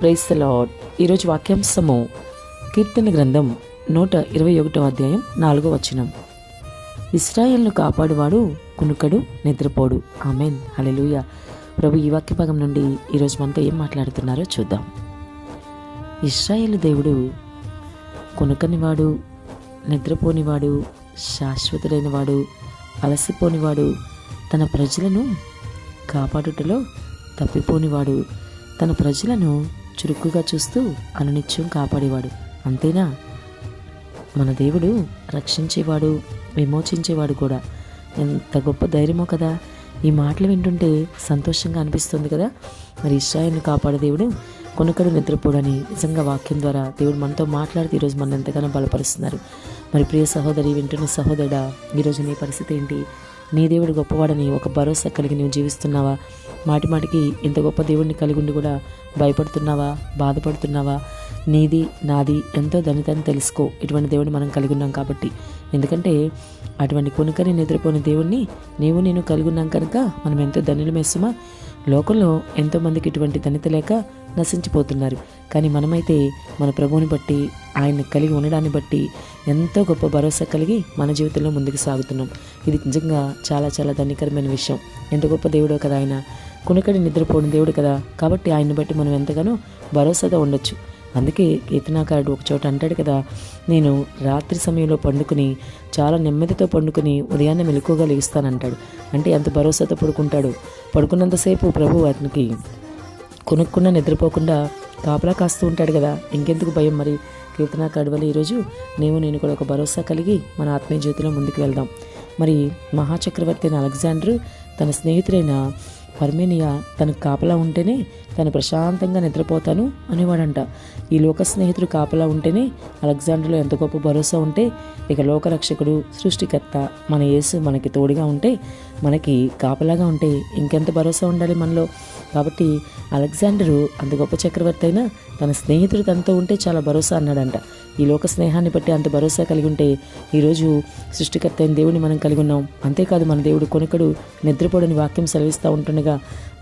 Price lord ఈరోజు వాక్యాంశము కీర్తన గ్రంథం నూట ఇరవై ఒకటో అధ్యాయం నాలుగో వచనం. ఇస్రాయల్ను కాపాడువాడు కునుకడు నిద్రపోడు. ఆమెన్. హలెలుయ ప్రభు ఈ వాక్య భాగం నుండి ఈరోజు మనతో ఏం మాట్లాడుతున్నారో చూద్దాం. ఇస్రాయేల్ దేవుడు కొనుకనివాడు నిద్రపోనివాడు శాశ్వతుడైనవాడు అలసిపోనివాడు తన ప్రజలను కాపాడుటలో తప్పిపోనివాడు తన ప్రజలను చురుకుగా చూస్తూ అనునిత్యం కాపాడేవాడు. అంతేనా? మన దేవుడు రక్షించేవాడు విమోచించేవాడు కూడా. ఎంత గొప్ప ధైర్యమో కదా. ఈ మాటలు వింటుంటే సంతోషంగా అనిపిస్తుంది కదా. మరి ఇస్రాయల్ని కాపాడే దేవుడు కొనుకడు నిద్రపోడని నిజంగా వాక్యం ద్వారా దేవుడు మనతో మాట్లాడితే ఈరోజు మన ఎంతగానో బలపరుస్తున్నారు. మరి ప్రియ సహోదరి వింటున్న సహోదరుడా ఈరోజు నీ పరిస్థితి ఏంటి? నీ దేవుడు గొప్పవాడని ఒక భరోసా కలిగి నువ్వు జీవిస్తున్నావా? మాటి మాటికి ఇంత గొప్ప దేవుడిని కలిగి ఉండి కూడా భయపడుతున్నావా? బాధపడుతున్నావా? నీది నాది ఎంతో ధనితని తెలుసుకో. ఇటువంటి దేవుడిని మనం కలిగి ఉన్నాం కాబట్టి. ఎందుకంటే అటువంటి కొనుకని నిద్రపోయిన దేవుణ్ణి నీవు నేను కలిగి ఉన్నాం కనుక మనం ఎంతో ధనులమేస్తుమా లోకంలో ఎంతోమందికి ఇటువంటి ధనిత లేక నశించిపోతున్నారు. కానీ మనమైతే మన ప్రభువుని బట్టి ఆయన్ని కలిగి ఉండడాన్ని బట్టి ఎంతో గొప్ప భరోసా కలిగి మన జీవితంలో ముందుకు సాగుతున్నాం. ఇది నిజంగా చాలా చాలా ధన్యకరమైన విషయం. ఎంత గొప్ప దేవుడో కదా ఆయన. కునకడి నిద్రపోని దేవుడు కదా. కాబట్టి ఆయన్ని బట్టి మనం ఎంతగానో భరోసాగా ఉండొచ్చు. అందుకే కీర్తనాకారుడు ఒక చోట అంటాడు కదా నేను రాత్రి సమయంలో పండుకుని చాలా నెమ్మదితో పండుకుని ఉదయాన్నే మెలకుగా లెగుస్తానంటాడు అంటే ఎంత భరోసాతో పడుకుంటాడు. పడుకున్నంతసేపు ప్రభు అతనికి కొనుక్కున్న నిద్రపోకుండా కాపలా కాస్తూ ఉంటాడు కదా. ఇంకెందుకు భయం మరి? కీర్తన వల్ల ఈరోజు నేను నేను కూడా ఒక భరోసా కలిగి మన ఆత్మీయ జీవితంలో ముందుకు వెళ్దాం. మరి మహాచక్రవర్తి అయిన అలెగ్జాండర్ తన స్నేహితుడైన పర్మేనియా తనకు కాపలా ఉంటేనే తను ప్రశాంతంగా నిద్రపోతాను అనేవాడంట. ఈ లోక స్నేహితుడు కాపలా ఉంటేనే అలెగ్జాండర్లో ఎంత గొప్ప భరోసా ఉంటే ఇక లోకరక్షకుడు సృష్టికర్త మన యేసు మనకి తోడుగా ఉంటే మనకి కాపలాగా ఉంటే ఇంకెంత భరోసా ఉండాలి మనలో. కాబట్టి అలెగ్జాండరు అంత గొప్ప చక్రవర్తి అయినా తన స్నేహితుడు తనతో ఉంటే చాలా భరోసా అన్నాడంట. ఈ లోక స్నేహాన్ని బట్టి అంత భరోసా కలిగి ఉంటే ఈరోజు సృష్టికర్త అయిన దేవుడిని మనం కలిగి ఉన్నాం. అంతేకాదు మన దేవుడు కొనుకడు నిద్రపోడని వాక్యం సెలవిస్తూ ఉంటుండగా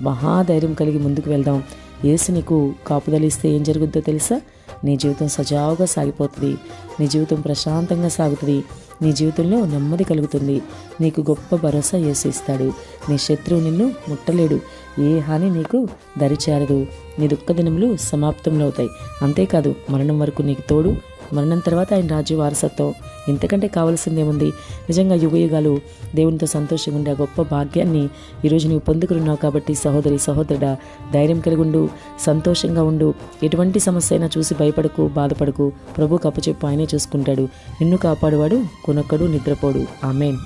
మహాధైర్యం కలిగి ముందుకు వెళ్దాం. ఏసు నీకు కాపుదలిస్తే ఏం జరుగుద్దో తెలుసా? నీ జీవితం సజావుగా సాగిపోతుంది. నీ జీవితం ప్రశాంతంగా సాగుతుంది. నీ జీవితంలో నెమ్మది కలుగుతుంది. నీకు గొప్ప భరోసా యేసు ఇస్తాడు. నీ శత్రువు నిన్ను ముట్టలేడు. ఏ హాని నీకు దరిచేరదు. నీ దుఃఖ దినములు సమాప్తంలో అవుతాయి. అంతేకాదు మరణం వరకు నీకు తోడు మరణం తర్వాత ఆయన రాజ్య వారసత్వం. ఇంతకంటే కావాల్సిందేముంది? నిజంగా యుగ యుగాలు దేవునితో సంతోషంగా ఉండే ఆ గొప్ప భాగ్యాన్ని ఈరోజు నీవు పొందుకున్నావు కాబట్టి సహోదరి సహోదరుడా ధైర్యం కలిగి ఉండు సంతోషంగా ఉండు. ఎటువంటి సమస్య అయినా చూసి భయపడకు బాధపడకు. ప్రభు కప్పచెప్పు ఆయనే చూసుకుంటాడు. నిన్ను కాపాడువాడు కొనొక్కడు నిద్రపోడు. ఆమెన్.